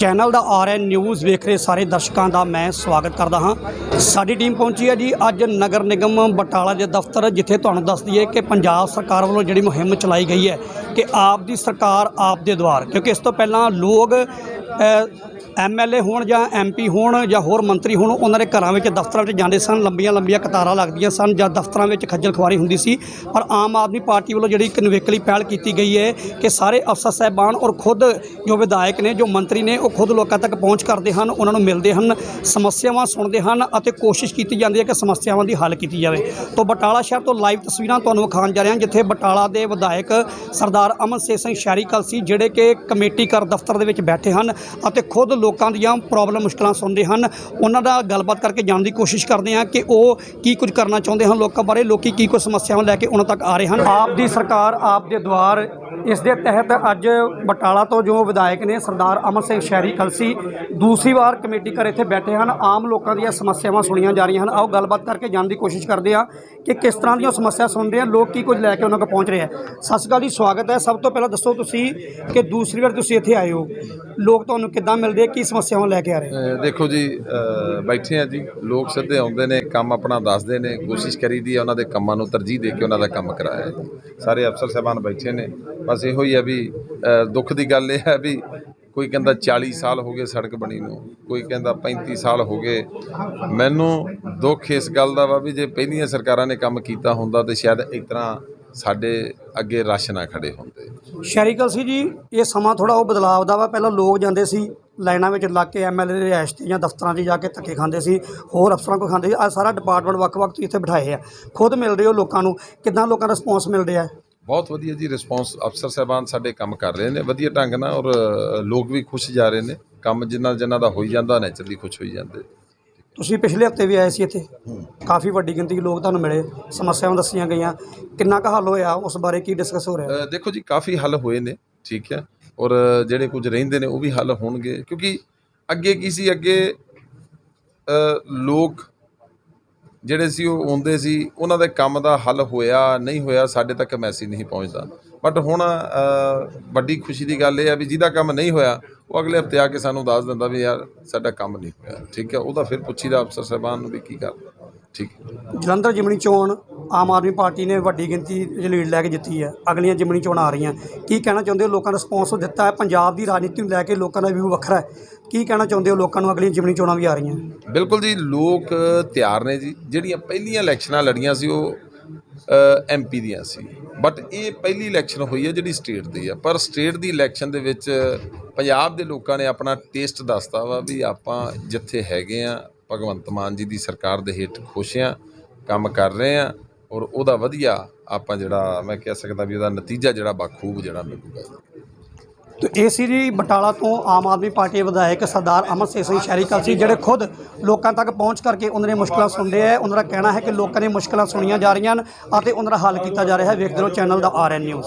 Channel ਦਾ RN news ਵੇਖ ਰਹੇ ਸਾਰੇ ਦਰਸ਼ਕਾਂ ਦਾ ਮੈਂ ਸਵਾਗਤ ਕਰਦਾ ਹਾਂ। ਸਾਡੀ ਟੀਮ ਪਹੁੰਚੀ ਹੈ ਜੀ, ਅੱਜ ਨਗਰ ਨਿਗਮ ਬਟਾਲਾ ਦੇ ਦਫ਼ਤਰ, ਜਿੱਥੇ ਤੁਹਾਨੂੰ ਦੱਸ ਦਈਏ ਕਿ ਪੰਜਾਬ ਸਰਕਾਰ ਵੱਲੋਂ ਜਿਹੜੀ ਮੁਹਿੰਮ ਚਲਾਈ ਗਈ ਹੈ ਕਿ ਆਪ ਦੀ ਸਰਕਾਰ ਆਪ ਦੇ ਦੁਆਰ ਕਿਉਂਕਿ ਇਸ ਤੋਂ ਪਹਿਲਾਂ ਲੋਕ ਐਮਐਲਏ ਹੋਣ ਜਾਂ ਐਮਪੀ ਹੋਣ ਜਾਂ ਹੋਰ ਮੰਤਰੀ ਹੋਣ, ਉਹਨਾਂ ਦੇ ਘਰਾਂ ਵਿੱਚ ਦਫ਼ਤਰਾਂ ਵਿੱਚ ਜਾਂਦੇ ਸਨ, ਲੰਬੀਆਂ ਲੰਬੀਆਂ ਕਤਾਰਾਂ ਲੱਗਦੀਆਂ ਸਨ ਜਾਂ ਦਫ਼ਤਰਾਂ ਵਿੱਚ ਖੱਜਲ ਖੁਆਰੀ ਹੁੰਦੀ ਸੀ। ਪਰ ਆਮ ਆਦਮੀ ਪਾਰਟੀ ਵੱਲੋਂ ਜਿਹੜੀ ਇੱਕ ਨਿਵੇਕਲੀ ਪਹਿਲ ਕੀਤੀ ਗਈ ਹੈ ਕਿ ਸਾਰੇ ਅਫਸਰ ਸਾਹਿਬਾਨ ਔਰ ਖੁਦ ਜੋ ਵਿਧਾਇਕ ਨੇ, ਜੋ ਮੰਤਰੀ ਨੇ, ਉਹ ਖੁਦ ਲੋਕਾਂ ਤੱਕ ਪਹੁੰਚ ਕਰਦੇ ਹਨ, ਉਹਨਾਂ ਨੂੰ ਮਿਲਦੇ ਹਨ, ਸਮੱਸਿਆਵਾਂ ਸੁਣਦੇ ਹਨ ਅਤੇ ਕੋਸ਼ਿਸ਼ ਕੀਤੀ ਜਾਂਦੀ ਹੈ ਕਿ ਸਮੱਸਿਆਵਾਂ ਦੀ ਹੱਲ ਕੀਤੀ ਜਾਵੇ। ਤੋਂ ਬਟਾਲਾ ਸ਼ਹਿਰ ਤੋਂ ਲਾਈਵ ਤਸਵੀਰਾਂ ਤੁਹਾਨੂੰ ਵਿਖਾਉਣ ਜਾ ਰਹੇ ਹਾਂ, ਜਿੱਥੇ ਬਟਾਲਾ ਦੇ ਵਿਧਾਇਕ ਸਰਦਾਰ ਅਮਨ ਸਿੰਘ ਸਿੰਘ ਸ਼ਹਿਰੀ ਕਲਸੀ ਜਿਹੜੇ ਕਿ ਕਮੇਟੀ ਕਰ ਦਫ਼ਤਰ ਦੇ ਵਿੱਚ ਬੈਠੇ ਹਨ। ਅਤੇ ਖੁਦ ਲੋਕਾਂ ਦੀਆਂ ਪ੍ਰੋਬਲਮ ਮੁਸ਼ਕਲਾਂ ਸੁਣਦੇ ਹਨ। ਉਹਨਾਂ ਦਾ ਗੱਲਬਾਤ ਕਰਕੇ ਜਾਣਨ ਦੀ ਕੋਸ਼ਿਸ਼ ਕਰਦੇ ਹਾਂ ਕਿ ਉਹ ਕੀ ਕੁਝ ਕਰਨਾ ਚਾਹੁੰਦੇ ਹਨ ਲੋਕਾਂ ਬਾਰੇ। ਲੋਕੀ ਕੀ ਕੁਝ ਸਮੱਸਿਆਵਾਂ ਲੈ ਕੇ ਉਹਨਾਂ ਤੱਕ ਆ ਰਹੇ ਹਨ। ਆਪ ਦੀ ਸਰਕਾਰ, ਆਪ ਦੇ ਦੁਆਰ ਇਸ ਦੇ ਤਹਿਤ ਅੱਜ ਬਟਾਲਾ ਤੋਂ ਜੋ ਵਿਧਾਇਕ ਨੇ ਸਰਦਾਰ ਅਮਨ ਸਿੰਘ ਸ਼ਹਿਰੀ ਕਲਸੀ ਦੂਸਰੀ ਵਾਰ ਕਮੇਟੀ ਘਰ ਇੱਥੇ ਬੈਠੇ ਹਨ। ਆਮ ਲੋਕਾਂ ਦੀਆਂ ਸਮੱਸਿਆਵਾਂ ਸੁਣੀਆਂ ਜਾ ਰਹੀਆਂ ਹਨ। ਆਓ ਗੱਲਬਾਤ ਕਰਕੇ ਜਾਣ ਦੀ ਕੋਸ਼ਿਸ਼ ਕਰਦੇ ਹਾਂ ਕਿ ਕਿਸ ਤਰ੍ਹਾਂ ਦੀਆਂ ਸਮੱਸਿਆ ਸੁਣ ਰਹੇ ਆ। ਲੋਕ ਕੀ ਕੁਝ ਲੈ ਕੇ ਉਹਨਾਂ ਕੋਲ ਪਹੁੰਚ ਰਹੇ ਆ। ਸਤਿ ਸ਼੍ਰੀ ਅਕਾਲ ਜੀ, ਸਵਾਗਤ ਹੈ। ਸਭ ਤੋਂ ਪਹਿਲਾਂ ਦੱਸੋ ਤੁਸੀਂ ਕਿ ਦੂਸਰੀ ਵਾਰ ਤੁਸੀਂ ਇੱਥੇ ਆਏ ਹੋ। ਲੋਕ ਤੁਹਾਨੂੰ ਕਿੱਦਾਂ ਮਿਲਦੇ ਕੀ ਸਮੱਸਿਆਵਾਂ ਲੈ ਕੇ ਆ ਰਹੇ ਦੇਖੋ ਜੀ ਬੈਠੇ ਆ ਜੀ। ਲੋਕ ਸਿੱਧੇ ਆਉਂਦੇ ਨੇ, ਕੰਮ ਆਪਣਾ ਦੱਸਦੇ ਨੇ। ਕੋਸ਼ਿਸ਼ ਕਰੀਦੀ ਹੈ ਉਹਨਾਂ ਦੇ ਕੰਮਾਂ ਨੂੰ ਤਰਜੀਹ ਦੇ ਕੇ ਉਹਨਾਂ ਦਾ ਕੰਮ ਕਰਾਇਆ ਸਾਰੇ ਅਫਸਰ ਸਾਹਿਬਾਨ ਬੈਠੇ ਨੇ। ਬਸ ਇਹੋ ਹੀ ਆ ਵੀ ਦੁੱਖ ਦੀ ਗੱਲ ਇਹ ਹੈ ਵੀ ਕੋਈ ਕਹਿੰਦਾ 40 ਸਾਲ ਹੋ ਗਏ ਸੜਕ ਬਣੀ ਨੂੰ, ਕੋਈ ਕਹਿੰਦਾ 35 ਸਾਲ ਹੋ ਗਏ। ਮੈਨੂੰ ਦੁੱਖ ਇਸ ਗੱਲ ਦਾ ਵਾ ਵੀ ਜੇ ਪਹਿਲੀਆਂ ਸਰਕਾਰਾਂ ਨੇ ਕੰਮ ਕੀਤਾ ਹੁੰਦਾ ਤੇ ਸ਼ਾਇਦ ਇਸ ਤਰ੍ਹਾਂ ਸਾਡੇ ਅੱਗੇ ਰਸ਼ ਨਾ ਖੜੇ ਹੁੰਦੇ। ਸ਼ੈਰੀਕਲ ਸੀ ਜੀ, ਇਹ ਸਮਾਂ ਥੋੜਾ ਉਹ ਬਦਲਾਅ ਦਾ ਵਾ, ਪਹਿਲਾਂ ਲੋਕ ਜਾਂਦੇ ਸੀ ਲਾਈਨਾਂ ਵਿੱਚ ਲੱਗ ਕੇ ਐਮਐਲਏ ਦੇ ਰਿਹਾਇਸ਼ ਤੇ ਜਾਂ ਦਫ਼ਤਰਾਂ 'ਚ ਜਾ ਕੇ ਧੱਕੇ ਖਾਂਦੇ ਸੀ, ਹੋਰ ਅਫਸਰਾਂ ਕੋਲ ਖਾਂਦੇ ਸੀ ਅੱਜ ਸਾਰਾ ਡਿਪਾਰਟਮੈਂਟ ਵੱਖ-ਵੱਖ ਤੁਸੀਂ ਇੱਥੇ ਬਿਠਾਏ ਆ। ਖੁਦ ਮਿਲ ਰਹੇ ਹੋ ਲੋਕਾਂ ਨੂੰ, ਕਿੱਦਾਂ ਲੋਕਾਂ ਦਾ ਰਿਸਪੌਂਸ ਮਿਲ ਰਿਹਾ ਹੈ ਬਹੁਤ ਵਧੀਆ ਜੀ ਰਿਸਪੌਂਸ ਅਫਸਰ ਸਾਹਿਬਾਨ ਸਾਡੇ ਕੰਮ ਕਰ ਰਹੇ ਨੇ ਵਧੀਆ ਢੰਗ ਨਾਲ ਔਰ ਲੋਕ ਵੀ ਖੁਸ਼ ਜਾ ਰਹੇ ਨੇ। ਕੰਮ ਜਿੰਨਾ ਜਿੰਨਾ ਦਾ ਹੋਈ ਜਾਂਦਾ ਨੈਚੁਰਲੀ ਖੁਸ਼ ਹੋਈ ਜਾਂਦੇ। ਤੁਸੀਂ ਪਿਛਲੇ ਹਫ਼ਤੇ ਵੀ ਆਏ ਸੀ ਇੱਥੇ। ਕਾਫੀ ਵੱਡੀ ਗਿਣਤੀ ਦੇ ਲੋਕ ਤੁਹਾਨੂੰ ਮਿਲੇ ਸਮੱਸਿਆਵਾਂ ਦੱਸੀਆਂ ਗਈਆਂ। ਕਿੰਨਾ ਕੁ ਹੱਲ ਹੋਇਆ ਉਸ ਬਾਰੇ ਕੀ ਡਿਸਕਸ ਹੋ ਰਿਹਾ? ਦੇਖੋ ਜੀ ਕਾਫੀ ਹੱਲ ਹੋਏ ਨੇ ਠੀਕ ਹੈ। ਔਰ ਜਿਹੜੇ ਕੁਝ ਰਹਿੰਦੇ ਨੇ ਉਹ ਵੀ ਹੱਲ ਹੋਣਗੇ। ਕਿਉਂਕਿ ਅੱਗੇ ਕੀ ਸੀ ਅੱਗੇ ਲੋਕ ਜਿਹੜੇ ਸੀ ਉਹ ਆਉਂਦੇ ਸੀ, ਉਹਨਾਂ ਦੇ ਕੰਮ ਦਾ ਹੱਲ ਹੋਇਆ, ਨਹੀਂ ਹੋਇਆ, ਸਾਡੇ ਤੱਕ ਮੈਸੇਜ ਨਹੀਂ ਪਹੁੰਚਦਾ। ਬਟ ਹੁਣ ਵੱਡੀ ਖੁਸ਼ੀ ਦੀ ਗੱਲ ਇਹ ਹੈ ਵੀ ਜਿਹਦਾ ਕੰਮ ਨਹੀਂ ਹੋਇਆ, ਉਹ ਅਗਲੇ ਹਫ਼ਤੇ ਆ ਕੇ ਸਾਨੂੰ ਦੱਸ ਦਿੰਦਾ ਵੀ ਯਾਰ ਸਾਡਾ ਕੰਮ ਨਹੀਂ ਹੋਇਆ। ਠੀਕ ਹੈ ਉਹਦਾ ਫਿਰ ਪੁੱਛੀਦਾ ਅਫਸਰ ਸਾਹਿਬਾਨ ਨੂੰ ਵੀ ਕੀ ਕਰ ਠੀਕ ਹੈ। ਜਲੰਧਰ ਜਿਮਣੀ ਚੋਣ ਆਮ ਆਦਮੀ ਪਾਰਟੀ ਨੇ ਵੱਡੀ ਗਿਣਤੀ ਚ ਲੀਡ ਲੈ ਕੇ ਜਿੱਤੀ ਹੈ। ਅਗਲੀਆਂ ਜਿਮਣੀ ਚੋਣਾਂ ਆ ਰਹੀਆਂ। ਕੀ ਕਹਿਣਾ ਚਾਹੁੰਦੇ ਹੋ ਲੋਕਾਂ ਦਾ ਰਿਸਪੌਂਸ ਦਿੱਤਾ ਹੈ? ਪੰਜਾਬ ਦੀ ਰਾਜਨੀਤੀ ਨੂੰ ਲੈ ਕੇ ਲੋਕਾਂ ਦਾ ਵਿਊ ਵੱਖਰਾ ਹੈ। ਕੀ ਕਹਿਣਾ ਚਾਹੁੰਦੇ ਹੋ ਲੋਕਾਂ ਨੂੰ ਅਗਲੀਆਂ ਜਿਮਣੀ ਚੋਣਾਂ ਵੀ ਆ ਰਹੀਆਂ? ਬਿਲਕੁਲ ਜੀ ਲੋਕ ਤਿਆਰ ਨੇ ਜੀ। ਜਿਹੜੀਆਂ ਪਹਿਲੀਆਂ ਇਲੈਕਸ਼ਨਾਂ ਲੜੀਆਂ ਸੀ ਉਹ ਐਮਪੀ ਦੀਆਂ ਸੀ। ਬਟ ਇਹ ਪਹਿਲੀ ਇਲੈਕਸ਼ਨ ਹੋਈ ਹੈ ਜਿਹੜੀ ਸਟੇਟ ਦੀ ਆ ਪਰ ਸਟੇਟ ਦੀ ਇਲੈਕਸ਼ਨ ਦੇ ਵਿੱਚ ਪੰਜਾਬ ਦੇ ਲੋਕਾਂ ਨੇ ਆਪਣਾ ਟੇਸਟ ਦੱਸਤਾ ਵਾ ਵੀ ਆਪਾਂ ਜਿੱਥੇ ਹੈਗੇ ਆ ਭਗਵੰਤ ਮਾਨ ਜੀ ਦੀ ਸਰਕਾਰ ਦੇ ਹੇਠ ਖੁਸ਼ ਆ ਕੰਮ ਕਰ ਰਹੇ ਆ ਔਰ ਉਹਦਾ ਵਧੀਆ ਆਪਾਂ ਜਿਹੜਾ ਮੈਂ ਕਹਿ ਸਕਦਾ ਵੀ ਉਹਦਾ ਨਤੀਜਾ ਜਿਹੜਾ ਬਾਖੂਬ ਜਿਹੜਾ ਮਿਲੂਗਾ। ਤੇ ਇਹ ਸੀ ਜੀ ਬਟਾਲਾ ਤੋਂ ਆਮ ਆਦਮੀ ਪਾਰਟੀ ਵਿਧਾਇਕ ਸਰਦਾਰ ਅਮਰ ਸਿੰਘ ਸਿੰਘ ਸ਼ਹਿਰੀ ਕਲਸੀ ਜਿਹੜੇ ਖੁਦ ਲੋਕਾਂ ਤੱਕ ਪਹੁੰਚ ਕਰਕੇ ਉਹਨਾਂ ਦੀਆਂ ਮੁਸ਼ਕਲਾਂ ਸੁਣਦੇ ਆ, ਉਹਨਾਂ ਦਾ ਕਹਿਣਾ ਹੈ ਕਿ ਲੋਕਾਂ ਦੀਆਂ ਮੁਸ਼ਕਲਾਂ ਸੁਣੀਆਂ ਜਾ ਰਹੀਆਂ ਹਨ ਅਤੇ ਉਹਨਾਂ ਦਾ ਹੱਲ ਕੀਤਾ ਜਾ ਰਿਹਾ ਹੈ। ਵੇਖਦੇ ਰਹੋ ਚੈਨਲ ਦਾ ਆਰਐਨ ਨਿਊਜ਼।